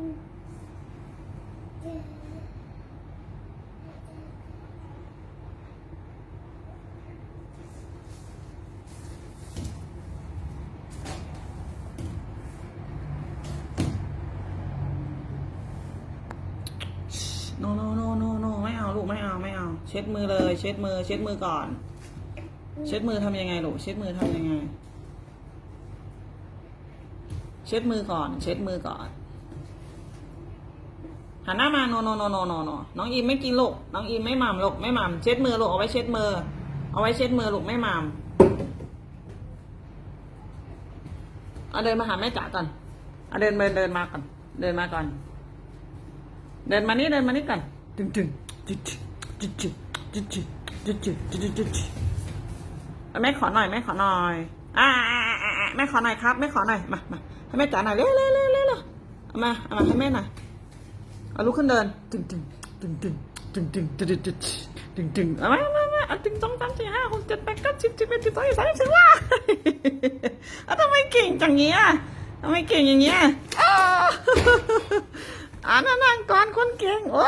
no no no no no ไม่เอาลูกไม่เอาไม่เอา เช็ดมือเลย เช็ดมือ เช็ดมือก่อน เช็ดมือทำยังไงลูกเช็ดมือทำยังไง เช็ดมือก่อน เช็ดมือก่อน หันหน้ามาโนโนโนโนโนโนน้องอิมไม่กินลูกน้องอิมไม่ม่ำลูกไม่ม่ำเช็ดมือลูกเอาไว้เช็ดมือ เอาไว้เช็ดมือลูกไม่ม่ำเอาเดินมาหาแม่จ๋าก่อนเอาเดินมาเดินมาก่อนเดินมาก่อน เดินมานี่เดินมานี่ก่อนตึงตึงจุดจุดจุดจุดจุดจุดจุดจุดจุดจุดจุดแม่ขอหน่อยแม่ขอหน่อยอ่าแม่ขอหน่อยครับแม่ขอหน่อยมามาให้แม่จ๋าหน่อยเร็วเร็วเร็วเร็วมาเอามาให้แม่หน่อย เอาลุกขึ้นเดินตึงตึงตึงตึงตึงตึงตึงตึงตึงตึงตึงเอามาเอามาเอามเอาตึงสองสามสี่ห้าหกเจ็ดแปดเก้าสิบสิบเอ็ดสิบสองสิบสามสิบสี่ว้าเอาทำไมเก่งจังเงี้ยทำไมเก่งอย่างเงี้ยอ้าวอ่านั่งก่อนคนเก่งโอ้